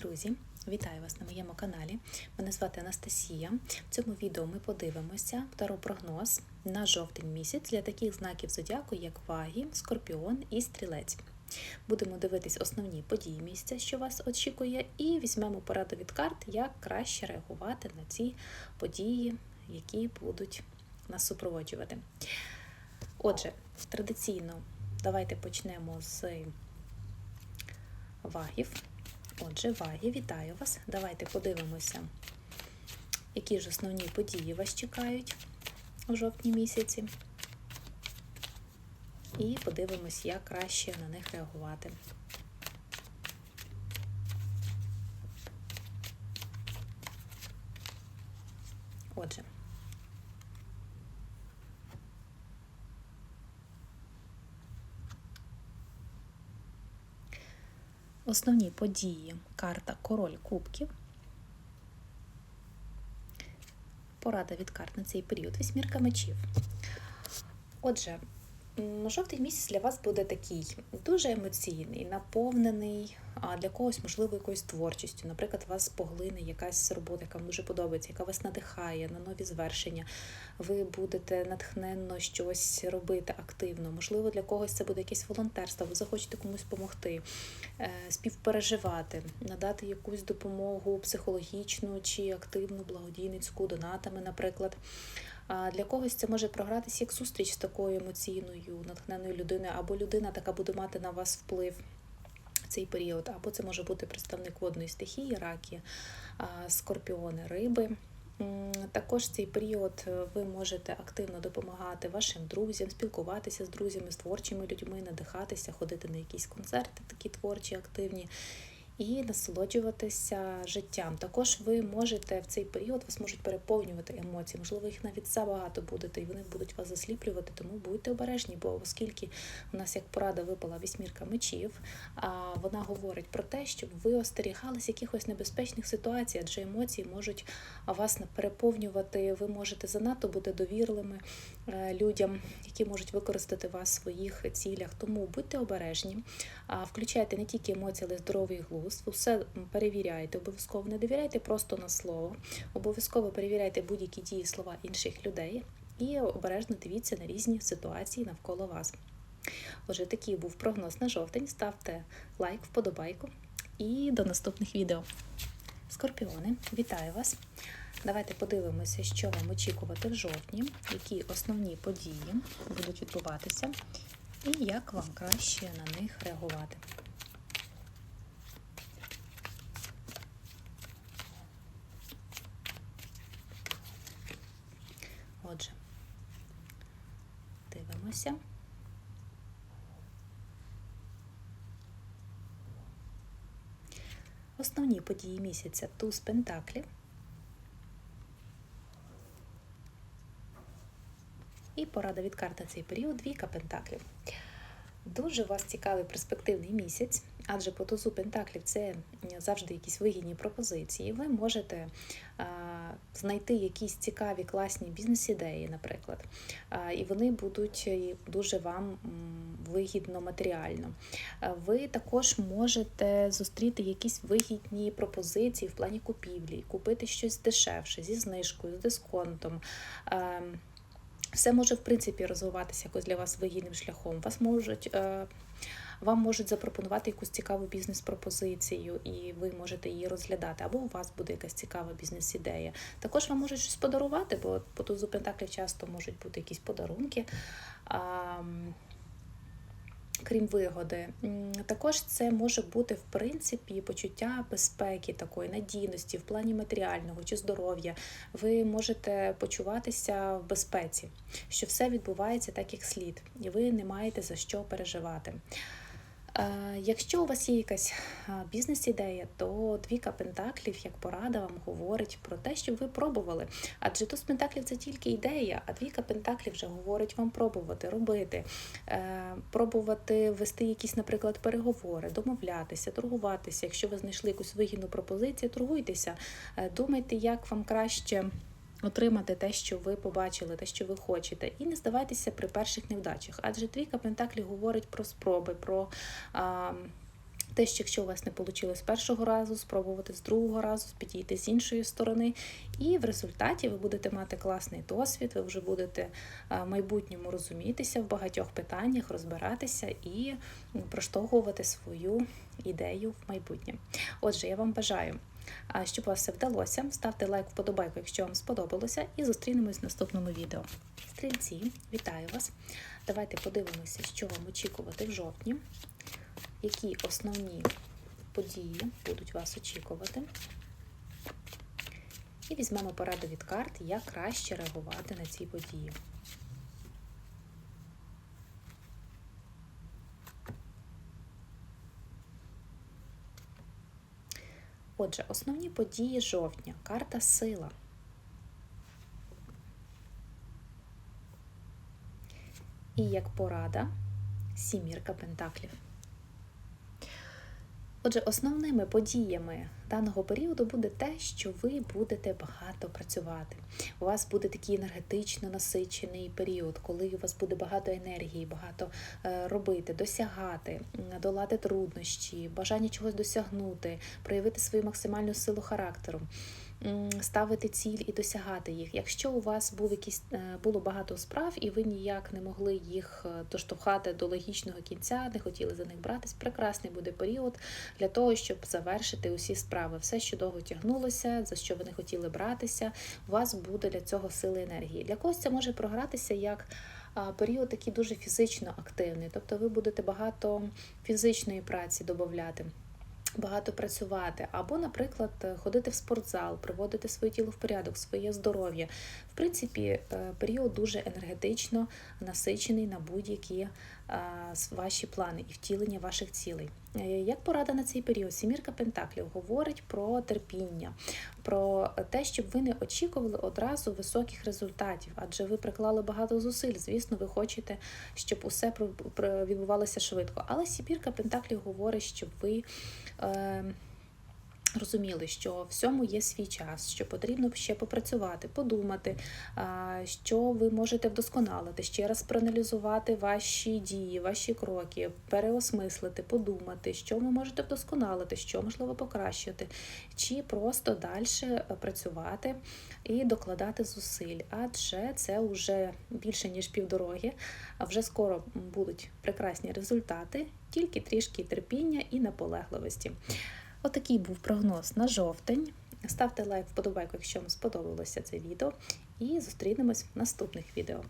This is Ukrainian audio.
Друзі, вітаю вас на моєму каналі. Мене звати Анастасія. В цьому відео ми подивимося таро-прогноз на жовтень місяць для таких знаків зодіаку, як Вагі, Скорпіон і Стрілець. Будемо дивитись основні події місяця, що вас очікує, і візьмемо пораду від карт, як краще реагувати на ці події, які будуть нас супроводжувати. Отже, традиційно давайте почнемо з вагів. Отже, ваги, вітаю вас. Давайте подивимося, які ж основні події вас чекають у жовтні місяці. І подивимось, як краще на них реагувати. Отже, Основні події карта Король Кубків. Порада від карт на цей період вісьмірка мечів. Отже, жовтий місяць для вас буде такий дуже емоційний, наповнений, для когось, можливо, якоюсь творчістю. Наприклад, вас поглине якась робота, яка вам дуже подобається, яка вас надихає на нові звершення. Ви будете натхненно щось робити активно. Можливо, для когось це буде якесь волонтерство, ви захочете комусь допомогти, е, співпереживати, надати якусь допомогу психологічну чи активну, благодійницьку, донатами, наприклад. А для когось це може програтися як зустріч з такою емоційною, натхненною людиною, або людина така буде мати на вас вплив в цей період, або це може бути представник водної стихії, раки, скорпіони, риби. Також цей період ви можете активно допомагати вашим друзям, спілкуватися з друзями, з творчими людьми, надихатися, ходити на якісь концерти, такі творчі, активні і насолоджуватися життям. Також ви можете в цей період вас можуть переповнювати емоції, можливо, їх навіть забагато будете, і вони будуть вас засліплювати, тому будьте обережні, бо оскільки у нас як порада випала вісьмірка мечів, вона говорить про те, щоб ви остерігались якихось небезпечних ситуацій, адже емоції можуть вас переповнювати, ви можете занадто бути довірливими е, людям, які можуть використати вас в своїх цілях. Тому будьте обережні, включайте не тільки емоції, але й здоровий глузд все перевіряйте, обов'язково не довіряйте просто на слово, обов'язково перевіряйте будь-які дії слова інших людей і обережно дивіться на різні ситуації навколо вас. Отже, такий був прогноз на жовтень. Ставте лайк, вподобайку і до наступних відео. Скорпіони, вітаю вас! Давайте подивимося, що вам очікувати в жовтні, які основні події будуть відбуватися, і як вам краще на них реагувати. Отже, дивимося. Основні події місяця туз пентаклів. І порада від карти цей період двійка пентаклів. Дуже вас цікавий перспективний місяць, адже по тузу Пентаклів це завжди якісь вигідні пропозиції. Ви можете а, знайти якісь цікаві, класні бізнес-ідеї, наприклад, а, і вони будуть е, дуже вам вигідно матеріально. Ви також можете зустріти якісь вигідні пропозиції в плані купівлі, купити щось дешевше, зі знижкою, з дисконтом. Все може, в принципі, розвиватися якось для вас вигідним шляхом. Вас можуть, е, Вам можуть запропонувати якусь цікаву бізнес-пропозицію, і ви можете її розглядати, або у вас буде якась цікава бізнес-ідея. Також вам можуть щось подарувати, бо по тузу Пентаклів часто можуть бути якісь подарунки крім вигоди. Також це може бути, в принципі, почуття безпеки, такої надійності в плані матеріального чи здоров'я. Ви можете почуватися в безпеці, що все відбувається так, як слід, і ви не маєте за що переживати. Якщо у вас є якась бізнес-ідея, то двіка пентаклів, як порада, вам говорить про те, щоб ви пробували. Адже туз пентаклів це тільки ідея, а двіка пентаклів вже говорить вам пробувати, робити, е, пробувати вести якісь, наприклад, переговори, домовлятися, торгуватися. Якщо ви знайшли якусь вигідну пропозицію, торгуйтеся, е, думайте, як вам краще отримати те, що ви побачили, те, що ви хочете, і не здавайтеся при перших невдачах. Адже двійка Пентаклі говорить про спроби, про а, Теж, якщо у вас не вийшло з першого разу, спробувати з другого разу, підійти з іншої сторони. І в результаті ви будете мати класний досвід, ви вже будете в майбутньому розумітися в багатьох питаннях, розбиратися і проштовхувати свою ідею в майбутнє. Отже, я вам бажаю. Щоб у вас все вдалося, ставте лайк, вподобайку, якщо вам сподобалося, і зустрінемось в наступному відео. Стрільці, вітаю вас! Давайте подивимося, що вам очікувати в жовтні, які основні події будуть вас очікувати. І візьмемо пораду від карт, як краще реагувати на ці події. Отже, основні події жовтня. Карта сила. І як порада сімірка пентаклів. Отже, основними подіями даного періоду буде те, що ви будете багато працювати. У вас буде такий енергетично насичений період, коли у вас буде багато енергії, багато е, робити, досягати, долати труднощі, бажання чогось досягнути, проявити свою максимальну силу характеру ставити ціль і досягати їх. Якщо у вас був якісь е, було багато справ, і ви ніяк не могли їх е, доштовхати до логічного кінця, не хотіли за них братись, прекрасний буде період для того, щоб завершити усі справи. Все, що довго тягнулося, за що ви не хотіли братися, у вас буде для цього сили енергії. Для когось це може програтися як. Період такий дуже фізично активний, тобто ви будете багато фізичної праці додати багато працювати, або, наприклад, ходити в спортзал, приводити своє тіло в порядок, своє здоров'я. В принципі, е, період дуже енергетично насичений на будь-які ваші плани і втілення ваших цілей. Е, як порада на цей період? Сімірка Пентаклів говорить про терпіння, про те, щоб ви не очікували одразу високих результатів, адже ви приклали багато зусиль. Звісно, ви хочете, щоб усе відбувалося швидко. Але Сімірка Пентаклів говорить, щоб ви. Е, Розуміли, що всьому є свій час, що потрібно ще попрацювати, подумати, що ви можете вдосконалити, ще раз проаналізувати ваші дії, ваші кроки, переосмислити, подумати, що ви можете вдосконалити, що можливо покращити, чи просто далі працювати і докладати зусиль. Адже це вже більше ніж півдороги, а вже скоро будуть прекрасні результати, тільки трішки терпіння і наполегливості. Отакий був прогноз на жовтень. Ставте лайк, вподобайку, якщо вам сподобалося це відео, і зустрінемось в наступних відео.